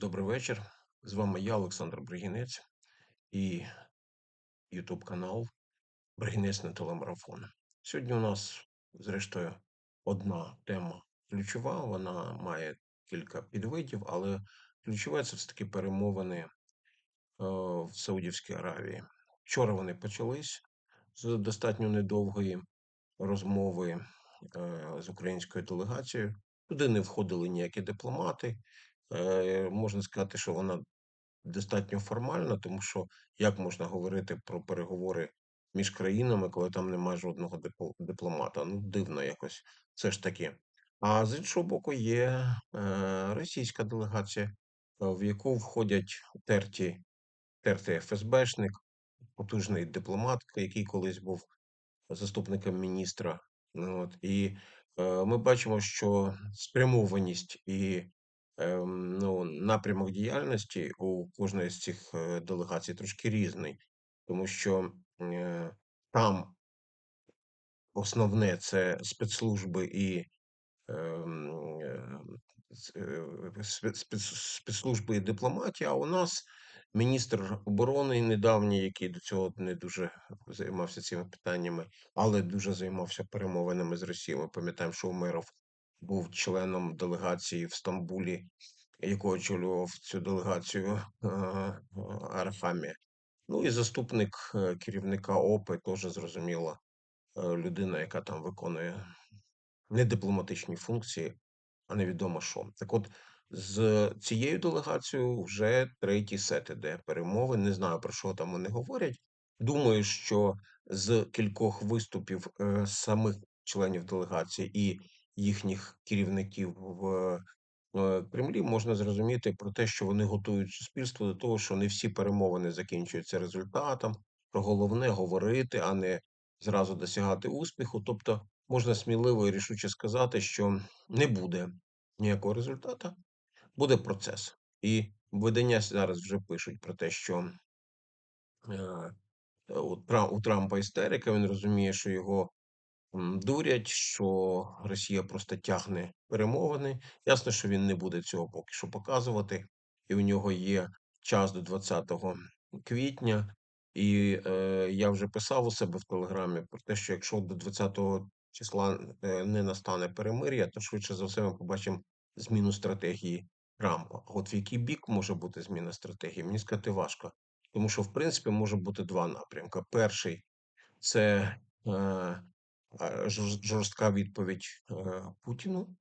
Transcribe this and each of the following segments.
Добрий вечір. З вами я, Олександр Бригінець, і YouTube канал Бригінець на телемарафон. Сьогодні у нас, зрештою, одна тема ключова. Вона має кілька підвидів, але ключова це все-таки перемовини е, в Саудівській Аравії. Вчора вони почались з достатньо недовгої розмови е, з українською делегацією. Туди не входили ніякі дипломати. Е, можна сказати, що вона достатньо формальна, тому що як можна говорити про переговори між країнами, коли там немає жодного дипломата? Ну, дивно якось, все ж таки. А з іншого боку, є е, російська делегація, е, в яку входять терті, тертий ФСБшник, потужний дипломат, який колись був заступником міністра. От, і ми бачимо, що спрямованість і ну, напрямок діяльності у кожної з цих е, делегацій трошки різний, тому що е, там основне це спецслужби і ем, е, спецслужби і дипломатія, а у нас міністр оборони недавній, який до цього не дуже займався цими питаннями, але дуже займався перемовинами з Росією. Ми пам'ятаємо, що Умеров був членом делегації в Стамбулі, яку очолював цю делегацію е, е, Ну і заступник е, керівника ОПИ теж зрозуміло, е, людина, яка там виконує не дипломатичні функції, а невідомо що. Так от, з цією делегацією вже третій сет іде перемови. Не знаю, про що там вони говорять. Думаю, що з кількох виступів самих членів делегації і їхніх керівників в Кремлі можна зрозуміти про те, що вони готують суспільство до того, що не всі перемовини закінчуються результатом. Про головне говорити, а не зразу досягати успіху. Тобто можна сміливо і рішуче сказати, що не буде ніякого результату, буде процес. І видання зараз вже пишуть про те, що е, у, Трампа істерика, він розуміє, що його дурять, що Росія просто тягне перемовини. Ясно, що він не буде цього поки що показувати, і у нього є час до 20 квітня. І е, я вже писав у себе в Телеграмі про те, що якщо до 20 числа е, не настане перемир'я, то швидше за все ми побачимо зміну стратегії Трампа. От в який бік може бути зміна стратегії, мені сказати важко. Тому що, в принципі, може бути два напрямки. Перший це е, жорстка відповідь е, Путіну,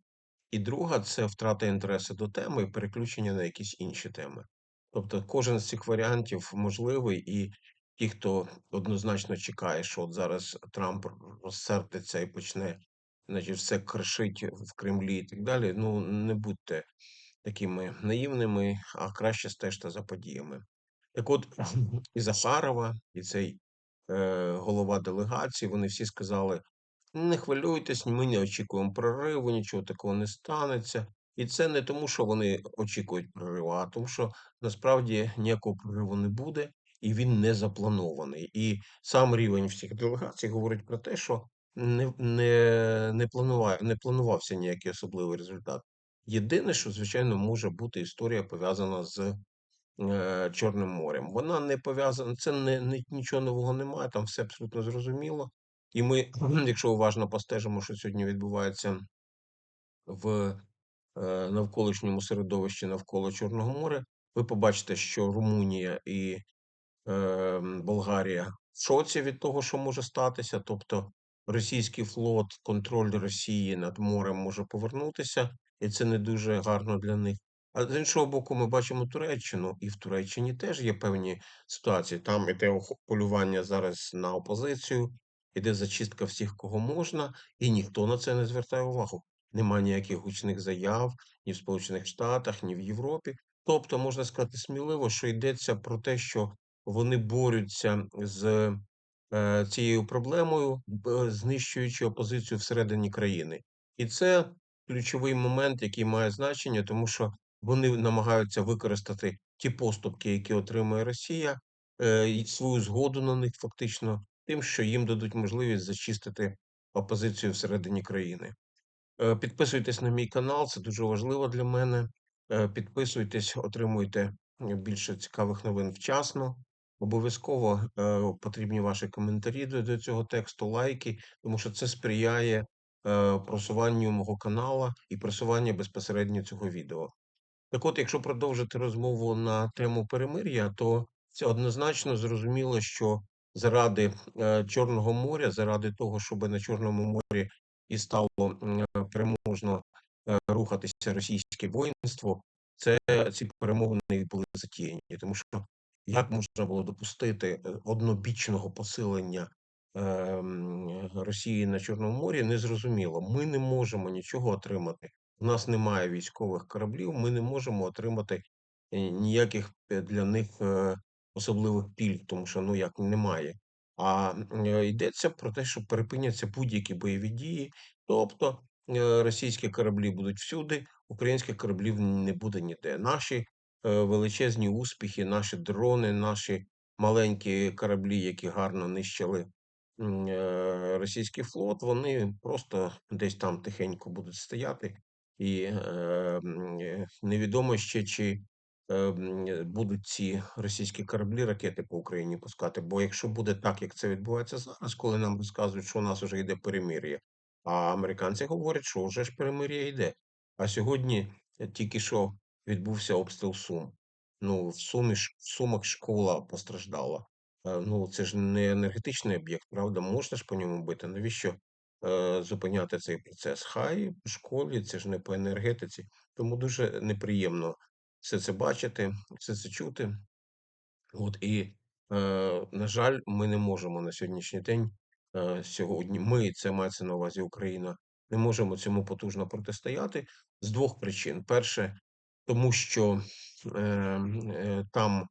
і друга це втрата інтересу до теми і переключення на якісь інші теми. Тобто кожен з цих варіантів можливий, і ті, хто однозначно чекає, що от зараз Трамп розсердиться і почне, значить, все кришить в Кремлі і так далі. Ну не будьте такими наївними, а краще стежте за подіями. Так от і Захарова, і цей е, голова делегації, вони всі сказали: не хвилюйтесь, ми не очікуємо прориву, нічого такого не станеться. І це не тому, що вони очікують прориву, а тому, що насправді ніякого прориву не буде, і він не запланований. І сам рівень всіх делегацій говорить про те, що не, не, не, плануває, не планувався ніякий особливий результат. Єдине, що, звичайно, може бути історія пов'язана з е, Чорним морем. Вона не пов'язана, це не, не нічого нового немає, там все абсолютно зрозуміло. І ми, якщо уважно постежимо, що сьогодні відбувається в е, навколишньому середовищі навколо Чорного моря, ви побачите, що Румунія і е, Болгарія в шоці від того, що може статися. Тобто російський флот, контроль Росії над морем може повернутися, і це не дуже гарно для них. А з іншого боку, ми бачимо Туреччину, і в Туреччині теж є певні ситуації. Там іде полювання зараз на опозицію, іде зачистка всіх, кого можна, і ніхто на це не звертає увагу. Нема ніяких гучних заяв ні в Сполучених Штатах, ні в Європі. Тобто, можна сказати сміливо, що йдеться про те, що вони борються з е, цією проблемою, знищуючи опозицію всередині країни. І це ключовий момент, який має значення, тому що вони намагаються використати ті поступки, які отримує Росія, е, і свою згоду на них фактично, тим, що їм дадуть можливість зачистити опозицію всередині країни. Е, Підписуйтесь на мій канал, це дуже важливо для мене. Е, Підписуйтесь, отримуйте більше цікавих новин вчасно. Обов'язково е, потрібні ваші коментарі до, цього тексту, лайки, тому що це сприяє просуванню мого канала і просуванню безпосередньо цього відео. Так от, якщо продовжити розмову на тему перемир'я, то це однозначно зрозуміло, що заради е, Чорного моря, заради того, щоб на Чорному морі і стало е, переможно е, рухатися російське воїнство, це ці перемовини були затіяні, тому що як можна було допустити однобічного посилення Росії на Чорному морі, незрозуміло. Ми не можемо нічого отримати. У нас немає військових кораблів, ми не можемо отримати ніяких для них особливих пільг, тому що ну як немає. А е, йдеться про те, що перепиняться будь-які бойові дії, тобто е, російські кораблі будуть всюди, українських кораблів не буде ніде. Наші е, величезні успіхи, наші дрони, наші маленькі кораблі, які гарно нищили російський флот, вони просто десь там тихенько будуть стояти, і невідомо ще чи будуть ці російські кораблі ракети по Україні пускати. Бо якщо буде так, як це відбувається зараз, коли нам розказують, що у нас вже йде перемир'я, а американці говорять, що вже ж перемир'я йде. А сьогодні е, тільки що відбувся обстріл Сум. Ну, в Сумі в Сумах школа постраждала. Е, Ну, це ж не енергетичний об'єкт, правда? Можна ж по ньому бити. Навіщо е, зупиняти цей процес? Хай в школі, це ж не по енергетиці. Тому дуже неприємно все це бачити, все це чути. От і, е, на жаль, ми не можемо на сьогоднішній день е, сьогодні. Ми, це мається на увазі Україна, не можемо цьому потужно протистояти з двох причин: перше, тому що е, е, там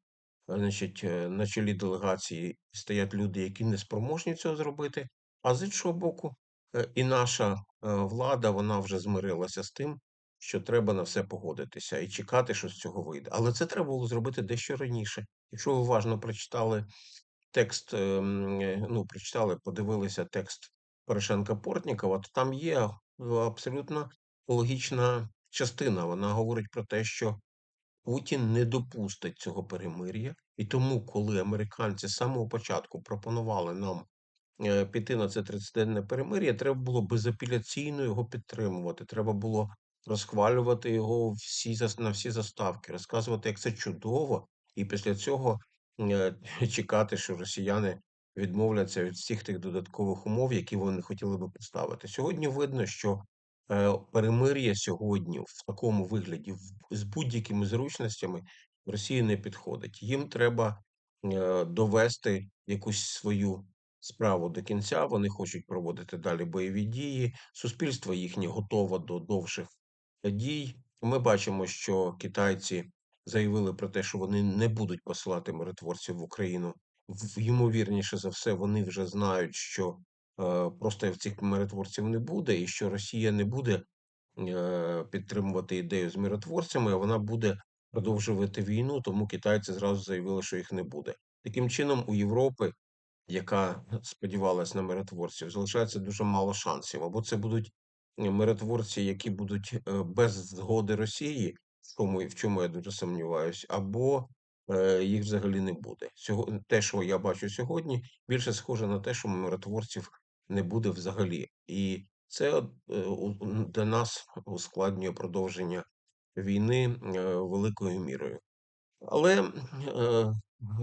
Значить, е, на чолі делегації стоять люди, які не спроможні цього зробити. А з іншого боку, е, і наша е, влада вона вже змирилася з тим, що треба на все погодитися і чекати, що з цього вийде. Але це треба було зробити дещо раніше. Якщо ви уважно прочитали текст, ем, е, ну прочитали, подивилися текст Порошенка Портнікова, то там є абсолютно логічна частина. Вона говорить про те, що Путін не допустить цього перемир'я, і тому, коли американці з самого початку пропонували нам е, піти на це 30-денне перемир'я, треба було безапеляційно його підтримувати. Треба було розхвалювати його всі на всі заставки, розказувати, як це чудово, і після цього е, чекати, що росіяни відмовляться від всіх тих додаткових умов, які вони хотіли би поставити. Сьогодні видно, що е, перемир'я сьогодні в такому вигляді, з будь-якими зручностями Росії не підходить. Їм треба е, довести якусь свою справу до кінця. Вони хочуть проводити далі бойові дії. Суспільство їхнє готове до довших дій. Ми бачимо, що китайці заявили про те, що вони не будуть посилати миротворців в Україну. Ймовірніше за все, вони вже знають, що е, просто цих миротворців не буде, і що Росія не буде е, підтримувати ідею з миротворцями, а вона буде продовжувати війну, тому китайці зразу заявили, що їх не буде. Таким чином, у Європи, яка сподівалась на миротворців, залишається дуже мало шансів. Або це будуть миротворці, які будуть е, без згоди Росії, в чому, я дуже сумніваюсь, або е, їх взагалі не буде. Те, що я бачу сьогодні, більше схоже на те, що миротворців не буде взагалі. І це е, для нас ускладнює продовження війни великою мірою. Але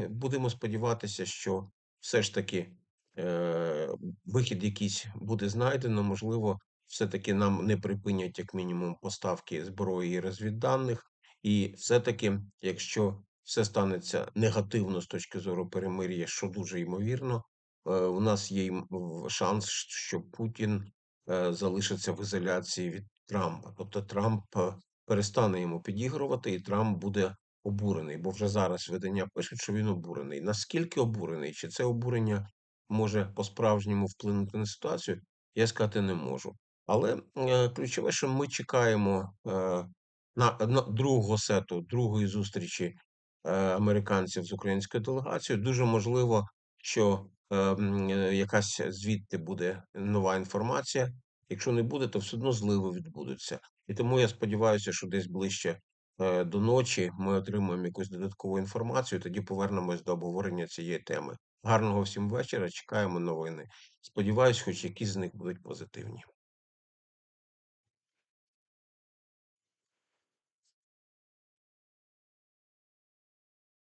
будемо сподіватися, що все ж таки вихід якийсь буде знайдено. Можливо, все-таки нам не припинять як мінімум поставки зброї і розвідданих. І все-таки, якщо все станеться негативно з точки зору перемир'я, що дуже ймовірно, е, у нас є шанс, що Путін е, залишиться в ізоляції від Трампа. Тобто Трамп е, перестане йому підігрувати, і Трамп буде обурений, бо вже зараз видання пишуть, що він обурений. Наскільки обурений? Чи це обурення може по-справжньому вплинути на ситуацію? Я сказати не можу. Але е, ключове, що ми чекаємо е, на, на другого сету, другої зустрічі е, американців з українською делегацією. Дуже можливо, що якась звідти буде нова інформація. Якщо не буде, то все одно зливи відбудуться. І тому я сподіваюся, що десь ближче до ночі ми отримаємо якусь додаткову інформацію, тоді повернемось до обговорення цієї теми. Гарного всім вечора. Чекаємо новини. Сподіваюсь, хоч якісь з них будуть позитивні.